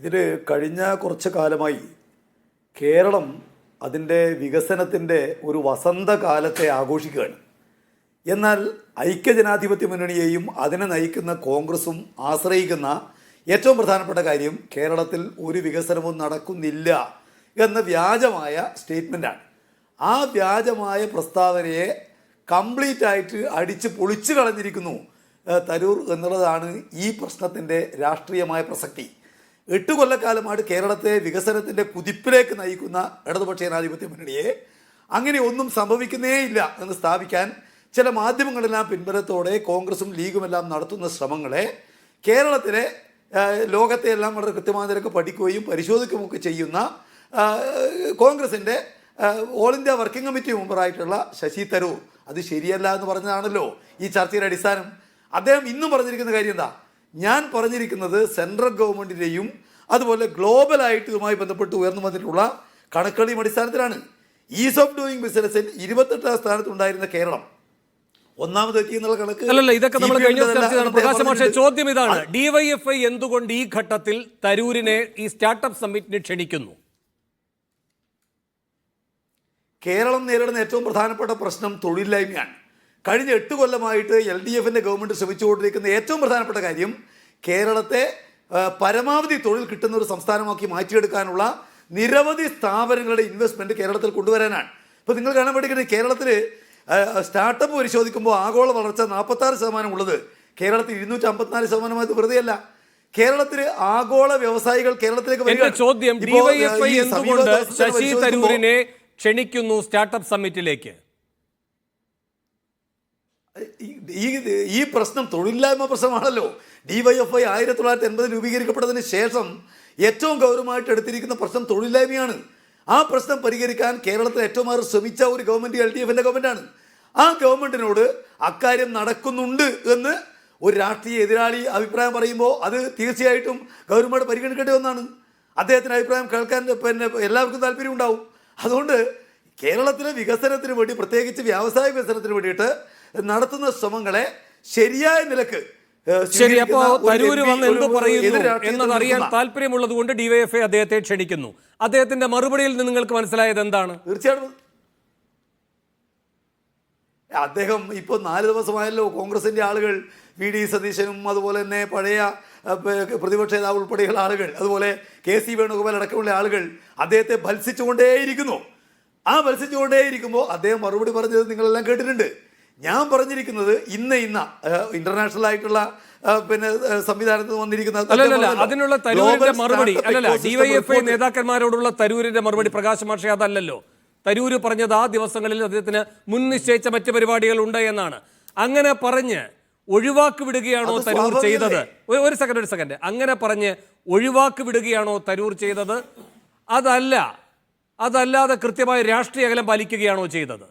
ഇതിൽ കഴിഞ്ഞ കുറച്ച് കാലമായി കേരളം അതിന്റെ വികസനത്തിന്റെ ഒരു വസന്തകാലത്തെ ആഘോഷിക്കുകയാണ്. എന്നാൽ ഐക്യജനാധിപത്യ മുന്നണിയെയും അതിനെ നയിക്കുന്ന കോൺഗ്രസും ആശ്രയിക്കുന്ന ഏറ്റവും പ്രധാനപ്പെട്ട കാര്യം കേരളത്തിൽ ഒരു വികസനവും നടക്കുന്നില്ല എന്ന വ്യാജമായ സ്റ്റേറ്റ്മെന്റാണ് ആ വ്യാജമായ പ്രസ്താവനയെ കംപ്ലീറ്റ് ആയിട്ട് അടിച്ച് പൊളിച്ചു കളഞ്ഞിരിക്കുന്നു തരൂർ എന്നുള്ളതാണ് ഈ പ്രശ്നത്തിന്റെ രാഷ്ട്രീയമായ പ്രസക്തി. എട്ട് കൊല്ലക്കാലമായിട്ട് കേരളത്തെ വികസനത്തിന്റെ കുതിപ്പിലേക്ക് നയിക്കുന്ന ഇടതുപക്ഷ ജനാധിപത്യ മുന്നണിയെ അങ്ങനെ ഒന്നും സംഭവിക്കുന്നേയില്ല എന്ന് സ്ഥാപിക്കാൻ ചില മാധ്യമങ്ങളെല്ലാം പിൻബലത്തോടെ കോൺഗ്രസും ലീഗുമെല്ലാം നടത്തുന്ന ശ്രമങ്ങളെ കേരളത്തിലെ ലോകത്തെ എല്ലാം വളരെ കൃത്യമായ നിരക്ക് പഠിക്കുകയും പരിശോധിക്കുകയൊക്കെ ചെയ്യുന്ന കോൺഗ്രസിന്റെ ഓൾ ഇന്ത്യ വർക്കിംഗ് കമ്മിറ്റി മെമ്പറായിട്ടുള്ള ശശി തരൂർ. അത് ശരിയല്ല എന്ന് പറഞ്ഞതാണല്ലോ ഈ ചർച്ചയുടെ അടിസ്ഥാനം. അദ്ദേഹം ഇന്നും പറഞ്ഞിരിക്കുന്ന കാര്യം എന്താ? ഞാൻ പറഞ്ഞിരിക്കുന്നത് സെൻട്രൽ ഗവൺമെന്റിന്റെയും അതുപോലെ ഗ്ലോബലായിട്ട് ഇതുമായി ബന്ധപ്പെട്ട് ഉയർന്നു വന്നിട്ടുള്ള കണക്കുകളുടെയും അടിസ്ഥാനത്തിലാണ് ഈസ് ഓഫ് ഡൂയിങ് ബിസിനസ്സിൽ ഇരുപത്തെട്ടാം സ്ഥാനത്തുണ്ടായിരുന്ന കേരളം. ഒന്നാമത് എത്തി എന്നുള്ള കണക്ക് അല്ലല്ല ഇതൊക്കെ നമ്മൾ കഴിഞ്ഞ പ്രകാശ് പറഞ്ഞിട്ടുണ്ട്. ചോദ്യം ഇതാണ്. ഡിവൈഎഫ്ഐ എന്തുകൊണ്ട് ഈ ഘട്ടത്തിൽ തരൂരിനെ ഈ സ്റ്റാർട്ടപ്പ് സമ്മിറ്റിന് ക്ഷണിക്കുന്നു? കേരളം നേരിടുന്ന ഏറ്റവും പ്രധാനപ്പെട്ട പ്രശ്നം തൊഴിലില്ലായ്മയാണ്. കഴിഞ്ഞ എട്ട് കൊല്ലമായിട്ട് എൽ ഡി എഫിന്റെ ഗവൺമെന്റ് ശ്രമിച്ചുകൊണ്ടിരിക്കുന്ന ഏറ്റവും പ്രധാനപ്പെട്ട കാര്യം കേരളത്തെ പരമാവധി തൊഴിൽ കിട്ടുന്ന ഒരു സംസ്ഥാനമാക്കി മാറ്റിയെടുക്കാനുള്ള നിരവധി സ്ഥാപനങ്ങളുടെ ഇൻവെസ്റ്റ്മെന്റ് കേരളത്തിൽ കൊണ്ടുവരാനാണ്. ഇപ്പോൾ നിങ്ങൾ കാണാൻ വേണ്ടി കേരളത്തിൽ സ്റ്റാർട്ടപ്പ് പരിശോധിക്കുമ്പോൾ ആഗോള വളർച്ച നാൽപ്പത്താറ് ശതമാനം ഉള്ളത് കേരളത്തിൽ ഇരുന്നൂറ്റി അമ്പത്തിനാല് ശതമാനമായത് വെറുതെയല്ല. കേരളത്തിൽ ആഗോള വ്യവസായികൾ കേരളത്തിലേക്ക്. ചോദ്യം എന്തുകൊണ്ട് ശശി തരൂരിനെ ക്ഷണിക്കുന്നു സ്റ്റാർട്ടപ്പ് സമ്മിറ്റിലേക്ക് ഈ- ഈ പ്രശ്നം തൊഴിലില്ലായ്മ പ്രശ്നമാണല്ലോ. ഡിവൈഎഫ്ഐ ആയിരത്തി തൊള്ളായിരത്തി എൺപതിൽ രൂപീകരിക്കപ്പെട്ടതിന് ശേഷം ഏറ്റവും ഗൗരവമായിട്ട് എടുത്തിരിക്കുന്ന പ്രശ്നം തൊഴിലില്ലായ്മയാണ്. ആ പ്രശ്നം പരിഹരിക്കാൻ കേരളത്തിൽ ഏറ്റവും ഏറെ ശ്രമിച്ച ഒരു ഗവൺമെന്റ് എൽ ഡി എഫിന്റെ ഗവൺമെന്റാണ് ആ ഗവൺമെന്റിനോട് അക്കാര്യം നടക്കുന്നുണ്ട് എന്ന് ഒരു രാഷ്ട്രീയ എതിരാളി അഭിപ്രായം പറയുമ്പോൾ അത് തീർച്ചയായിട്ടും ഗവൺമെന്റ് പരിഗണിക്കേണ്ടി ഒന്നാണ് അദ്ദേഹത്തിന്റെ അഭിപ്രായം കേൾക്കാൻ പിന്നെ എല്ലാവർക്കും താല്പര്യം ഉണ്ടാവും അതുകൊണ്ട് കേരളത്തിലെ വികസനത്തിന് വേണ്ടി പ്രത്യേകിച്ച് വ്യാവസായിക വികസനത്തിന് വേണ്ടിയിട്ട് നടത്തുന്ന ശ്രമങ്ങളെ ശരിയായ നിലയ്ക്ക് ശരി അപ്പോ തരൂര് വന്ന് എന്ത് പറയുന്നു എന്നതറിയാൻ താല്പര്യമുള്ളത് കൊണ്ട് ഡിവൈഎഫ്ഐ അദ്ദേഹത്തെ ക്ഷണിക്കുന്നു. അദ്ദേഹത്തിന്റെ മറുപടിയിൽ നിന്ന് നിങ്ങൾക്ക് മനസ്സിലായത് എന്താണ്? തീർച്ചയായിട്ടും. അദ്ദേഹം ഇപ്പോൾ നാല് ദിവസമായല്ലോ കോൺഗ്രസിന്റെ ആളുകൾ വി ഡി സതീശനും അതുപോലെ തന്നെ പഴയ പ്രതിപക്ഷ നേതാവ് ഉൾപ്പെടെയുള്ള ആളുകൾ അതുപോലെ കെ സി വേണുഗോപാൽ അടക്കമുള്ള ആളുകൾ അദ്ദേഹത്തെ ഭത്സിച്ചുകൊണ്ടേയിരിക്കുന്നു. ആ ഭത്സിച്ചുകൊണ്ടേയിരിക്കുമ്പോൾ അദ്ദേഹം മറുപടി പറഞ്ഞത് നിങ്ങളെല്ലാം കേട്ടിട്ടുണ്ട്. ഞാൻ പറഞ്ഞിരിക്കുന്നത് ഇന്ന ഇന്ന ഇന്റർനാഷണൽ ആയിട്ടുള്ള പിന്നെ സംവിധാനത്തിൽ വന്നിരിക്കുന്ന അതിനുള്ള തരൂരിന്റെ മറുപടി അല്ലല്ല ഡിവൈഎഫ് ഡിവൈഎഫ്ഐ നേതാക്കന്മാരോടുള്ള തരൂരിന്റെ മറുപടി പ്രകാശ് മാഷെ അതല്ലല്ലോ. തരൂര് പറഞ്ഞത് ആ ദിവസങ്ങളിൽ അദ്ദേഹത്തിന് മുൻ നിശ്ചയിച്ച മറ്റ് പരിപാടികൾ ഉണ്ട് എന്നാണ്. അങ്ങനെ പറഞ്ഞ് ഒഴിവാക്കി വിടുകയാണോ തരൂർ ചെയ്തത്? ഒരു സെക്കൻഡ് ഒരു സെക്കൻഡ് അങ്ങനെ പറഞ്ഞ് ഒഴിവാക്കി വിടുകയാണോ തരൂർ ചെയ്തത്? അതല്ല അതല്ലാതെ കൃത്യമായ രാഷ്ട്രീയ അകലം പാലിക്കുകയാണോ ചെയ്തത്?